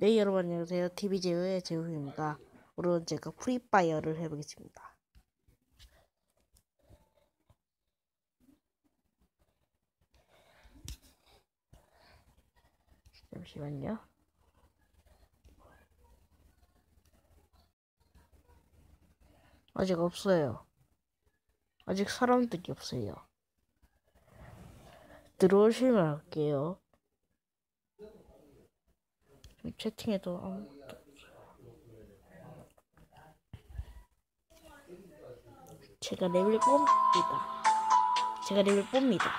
네 여러분 안녕하세요. TV제우의 제우입니다. 오늘은 제가 프리파이어를 해보겠습니다. 잠시만요. 아직 없어요. 아직 사람들이 없어요. 들어오시면 할게요 채팅에도 아무것도 제가 레벨 뽑니다. 제가 레벨 뽑니다.